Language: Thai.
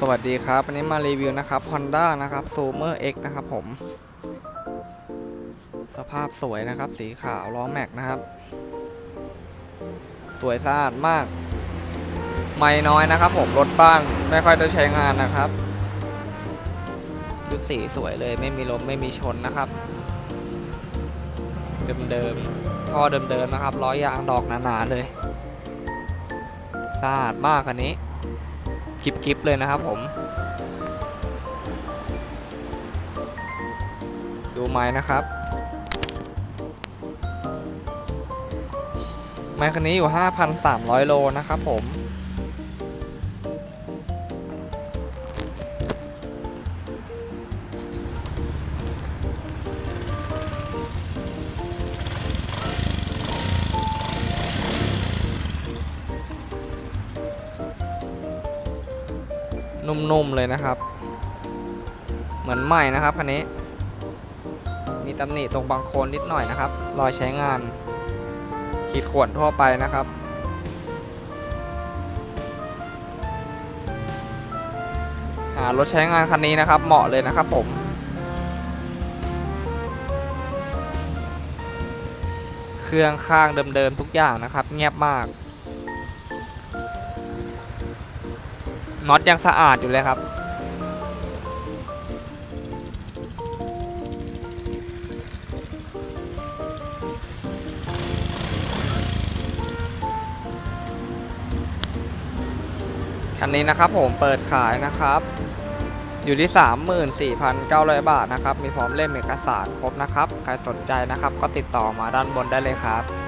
สวัสดีครับ วันนี้มารีวิวนะครับ Honda นะครับ Zoomer X นะครับผม สภาพสวยนะครับ สีขาวล้อแม็กนะครับ สวยสะอาดมาก ไม่น้อยนะครับผม รถบ้านไม่ค่อยได้ใช้งานนะครับยุดสีสวยเลยไม่มีลมไม่มีชนนะครับ เดิมๆท่อเดิมๆนะครับล้อยางดอกหนาๆเลยสะอาดมากอันนี้ กิปๆเลยนะครับผม ดูไม้นะครับ ไม้คันนี้อยู่ 5,300 โลนะครับผม นุ่มๆเลยนะครับ เหมือนใหม่นะครับคันนี้ มีตำหนิตรงบางโคนนิดหน่อยนะครับ รอยใช้งาน ขีดข่วนทั่วไปนะครับหารถใช้งานคันนี้นะครับ เหมาะเลยนะครับผมเครื่องข้างเดิมๆทุกอย่างนะครับ เงียบมาก น็อตยังสะอาดอยู่เลยครับ คันนี้นะครับผมเปิดขายนะครับ อยู่ที่ 34,900 บาทนะครับ มีพร้อมเล่มเอกสารครบนะครับ ใครสนใจนะครับ ก็ติดต่อมาด้านบนได้เลยครับ